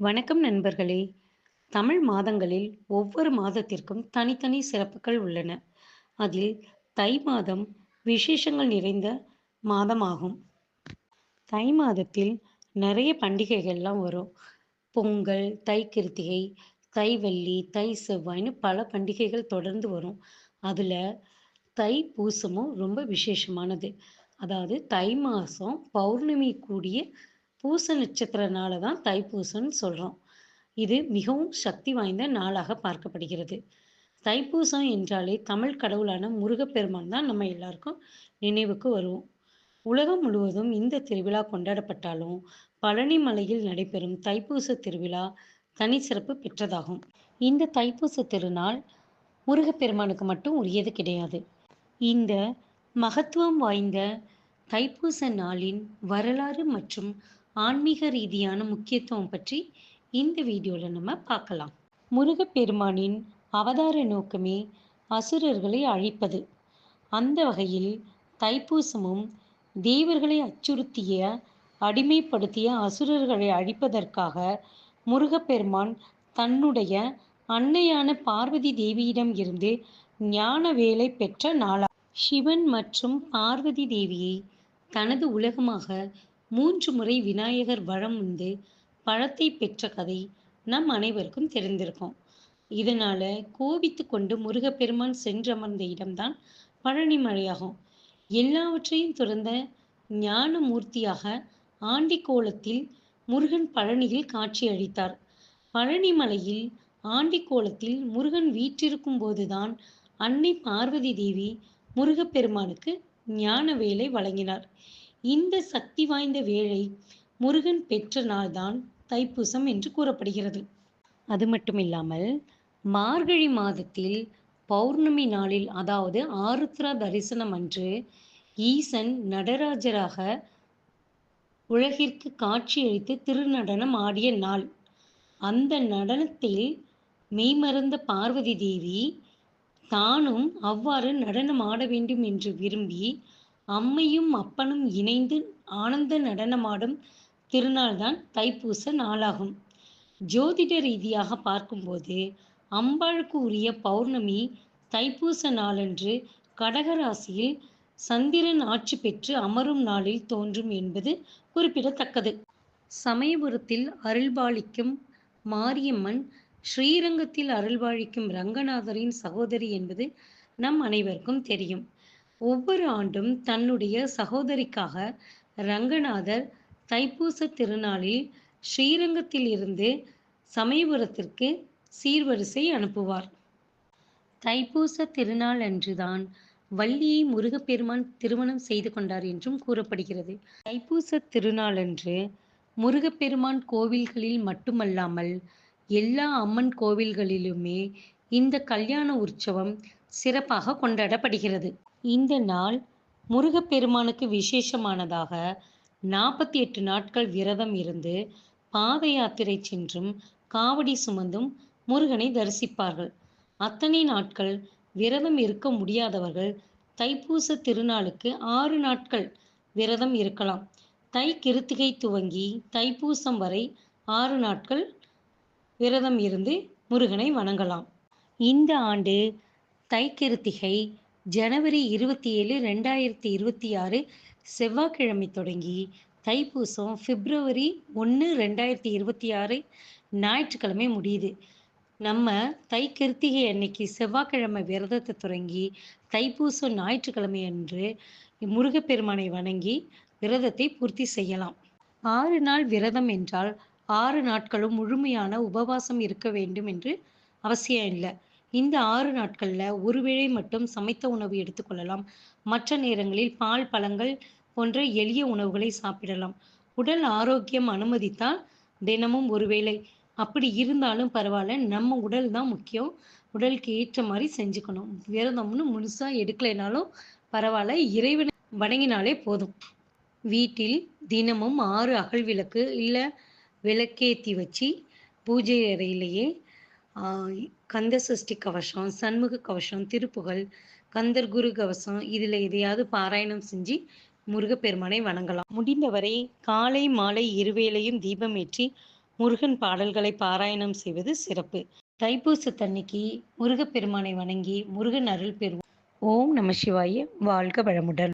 வணக்கம் நண்பர்களே! தமிழ் மாதங்களில் ஒவ்வொரு மாதத்திற்கும் தனித்தனி சிறப்புகள் உள்ளன. அதில் தை மாதம் விசேஷங்கள் நிறைந்த மாதமாகும். தை மாதத்தில் நிறைய பண்டிகைகள்லாம் வரும். பொங்கல், தை கிருத்திகை, தை வெள்ளி, தை செவ்வாய்ன்னு பல பண்டிகைகள் தொடர்ந்து வரும். அதில் தை பூசமும் ரொம்ப விசேஷமானது. அதாவது தை மாதம் பௌர்ணமி கூடிய பூச நட்சத்திர நாள தான் தைப்பூசம்னு சொல்கிறோம் இது மிகவும் சக்தி வாய்ந்த நாளாக பார்க்கப்படுகிறது. தைப்பூசம் என்றாலே தமிழ் கடவுளான முருகப்பெருமான் தான் நம்ம எல்லாருக்கும் நினைவுக்கு வருவோம். உலகம் முழுவதும் இந்த திருவிழா கொண்டாடப்பட்டாலும், பழனி மலையில் நடைபெறும் தைப்பூச திருவிழா தனிச்சிறப்பு பெற்றதாகும். இந்த தைப்பூச திருநாள் முருகப்பெருமானுக்கு மட்டும் உரியது கிடையாது. இந்த மகத்துவம் வாய்ந்த தைப்பூச நாளின் வரலாறு மற்றும் ஆன்மீக ரீதியான முக்கியத்துவம் பற்றி இந்த வீடியோவில் நம்ம பார்க்கலாம். முருகப்பெருமானின் அவதார நோக்கமே அசுரர்களை அழிப்பது. அந்த வகையில் தைப்பூசமும் தேவர்களை அச்சுறுத்திய, அடிமைப்படுத்திய அசுரர்களை அழிப்பதற்காக முருகப்பெருமான் தன்னுடைய அன்னையான பார்வதி தேவியிடம் இருந்து ஞான வேலை பெற்ற நாளா சிவன் மற்றும் பார்வதி தேவியை தனது உலகமாக மூன்று முறை விநாயகர் வலம் வந்து பழத்தை பெற்ற கதை நம் அனைவருக்கும் தெரிந்திருக்கும். இதனால கோபித்து கொண்டு முருகப்பெருமான் சென்றமர்ந்த இடம்தான் பழனி மலையாகும். எல்லாவற்றையும் துறந்த ஞான மூர்த்தியாக ஆண்டிக்கோலத்தில் முருகன் பழனியில் காட்சியளித்தார். பழனி மலையில் ஆண்டிக்கோலத்தில் முருகன் வீற்றிருக்கும் போதுதான் அன்னை பார்வதி தேவி முருகப்பெருமானுக்கு ஞான வேலை வழங்கினார். இந்த சக்தி வாய்ந்த வேலை முருகன் பெற்ற நாள்தான் தைப்பூசம் என்று கூறப்படுகிறது. அது மட்டுமில்லாமல் மார்கழி மாதத்தில் பௌர்ணமி நாளில் அதாவது ஆருத்ரா தரிசனம் அன்று ஈசன் நடராஜராக உலகிற்கு காட்சியளித்து திருநடனம் ஆடிய நாள். அந்த நடனத்தில் மெய்மறந்த பார்வதி தேவி தானும் அவ்வாறு நடனம் ஆட வேண்டும் என்று விரும்பி அம்மையும் அப்பனும் இணைந்து ஆனந்த நடனமாடும் திருநாள்தான் தைப்பூச நாளாகும். ஜோதிட ரீதியாக பார்க்கும்போது அம்பாளுக்கு உரிய பௌர்ணமி தைப்பூச நாளன்று கடகராசியில் சந்திரன் ஆட்சி பெற்று அமரும் நாளில் தோன்றும் என்பது குறிப்பிடத்தக்கது. சமயபுரத்தில் அருள்பாலிக்கும் மாரியம்மன் ஸ்ரீரங்கத்தில் அருள்பாலிக்கும் ரங்கநாதரின் சகோதரி என்பது நம் அனைவருக்கும் தெரியும். ஒவ்வொரு ஆண்டும் தன்னுடைய சகோதரிக்காக ரங்கநாதர் தைப்பூச திருநாளில் ஸ்ரீரங்கத்தில் இருந்து சமயபுரத்திற்கு சீர்வரிசை அனுப்புவார். தைப்பூச திருநாள் அன்றுதான் வள்ளியை முருகப்பெருமான் திருமணம் செய்து கொண்டார் என்றும் கூறப்படுகிறது. தைப்பூச திருநாளன்று முருகப்பெருமான் கோவில்களில் மட்டுமல்லாமல் எல்லா அம்மன் கோவில்களிலுமே இந்த கல்யாண உற்சவம் சிறப்பாக கொண்டாடப்படுகிறது. இந்த நாள் முருகப்பெருமானுக்கு விசேஷமானதாக நாற்பத்தி எட்டு நாட்கள் விரதம் இருந்து பாத யாத்திரை சென்றும் காவடி சுமந்தும் முருகனை தரிசிப்பார்கள். அத்தனை நாட்கள் விரதம் இருக்க முடியாதவர்கள் தைப்பூச திருநாளுக்கு ஆறு நாட்கள் விரதம் இருக்கலாம். தை கிருத்திகை துவங்கி தைப்பூசம் வரை ஆறு நாட்கள் விரதம் இருந்து முருகனை வணங்கலாம். இந்த ஆண்டு தை கிருத்திகை ஜனவரி இருபத்தி ஏழு, ரெண்டாயிரத்தி இருபத்தி ஆறு செவ்வாய்க்கிழமை தொடங்கி தைப்பூசம் பிப்ரவரி ஒன்று, ரெண்டாயிரத்தி இருபத்தி ஆறு ஞாயிற்றுக்கிழமை முடியுது. நம்ம தை கிருத்திகை அன்னைக்கு செவ்வாய்க்கிழமை விரதத்தை தொடங்கி தைப்பூசம் ஞாயிற்றுக்கிழமை அன்று முருகப்பெருமானை வணங்கி விரதத்தை பூர்த்தி செய்யலாம். ஆறு நாள் விரதம் என்றால் ஆறு நாட்களும் முழுமையான உபவாசம் இருக்க வேண்டும் என்று அவசியம் இல்லை இந்த ஆறு நாட்கள்ல ஒருவேளை மட்டும் சமைத்த உணவு எடுத்துக்கொள்ளலாம் மற்ற நேரங்களில் பால், பழங்கள் போன்ற எளிய உணவுகளை சாப்பிடலாம். உடல் ஆரோக்கியம் அனுமதித்தால் தினமும் ஒரு வேளை அப்படி இருந்தாலும் பரவாயில்ல நம்ம உடல் தான் முக்கியம். உடலுக்கு ஏற்ற மாதிரி செஞ்சுக்கணும். விரதம்னு முழுசா எடுக்கலைனாலும் பரவாயில்ல இறைவனை வணங்கினாலே போதும். வீட்டில் தினமும் ஆறு அகல் விளக்கு இல்லை விளக்கேத்தி வச்சு பூஜை அறையிலேயே கந்த சஷ்டி கவசம், சண்முக கவசம், திருப்புகழ், கந்தர் குரு கவசம் இதில் எதையாவது பாராயணம் செஞ்சு முருகப்பெருமானை வணங்கலாம். முடிந்தவரை காலை, மாலை இருவேளையும் தீபம் ஏற்றி முருகன் பாடல்களை பாராயணம் செய்வது சிறப்பு. தைப்பூசத்தன்னைக்கு முருகப்பெருமானை வணங்கி முருகன் அருள் பெறுவோம். ஓம் நம சிவாய. வாழ்க வளமுடன்.